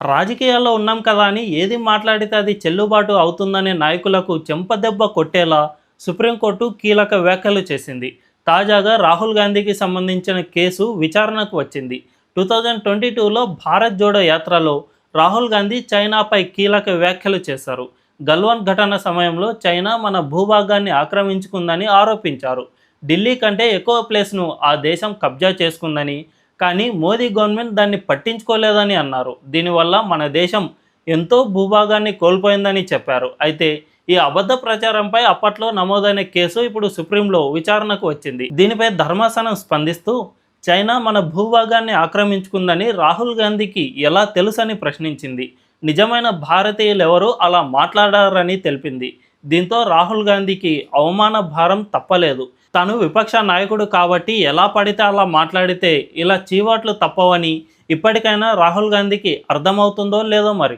రాజకీయాల్లో ఉన్నాం కదా అని ఏది మాట్లాడితే అది చెల్లుబాటు అవుతుందనే నాయకులకు చెంపదెబ్బ కొట్టేలా సుప్రీంకోర్టు కీలక వ్యాఖ్యలు చేసింది. తాజాగా రాహుల్ గాంధీకి సంబంధించిన కేసు విచారణకు వచ్చింది. టూ థౌజండ్ ట్వంటీ టూలో భారత్ జోడో యాత్రలో రాహుల్ గాంధీ చైనాపై కీలక వ్యాఖ్యలు చేశారు. గల్వాన్ ఘటన సమయంలో చైనా మన భూభాగాన్ని ఆక్రమించుకుందని ఆరోపించారు. ఢిల్లీ కంటే ఎక్కువ ప్లేస్ను ఆ దేశం కబ్జా చేసుకుందని కానీ మోదీ గవర్నమెంట్ దాన్ని పట్టించుకోలేదని అన్నారు. దీనివల్ల మన దేశం ఎంతో భూభాగాన్ని కోల్పోయిందని చెప్పారు. అయితే ఈ అబద్ధ ప్రచారంపై అప్పట్లో నమోదైన కేసు ఇప్పుడు సుప్రీంలో విచారణకు వచ్చింది. దీనిపై ధర్మాసనం స్పందిస్తూ చైనా మన భూభాగాన్ని ఆక్రమించుకుందని రాహుల్ గాంధీకి ఎలా తెలుసని ప్రశ్నించింది. నిజమైన భారతీయులు ఎవరూ అలా మాట్లాడారని తెలిపింది. దీంతో రాహుల్ గాంధీకి అవమాన భారం తప్పలేదు. తాను విపక్ష నాయకుడు కాబట్టి ఎలా పడితే అలా మాట్లాడితే ఇలా చీవాట్లు తప్పవని ఇప్పటికైనా రాహుల్ గాంధీకి అర్థమవుతుందో లేదో మరి.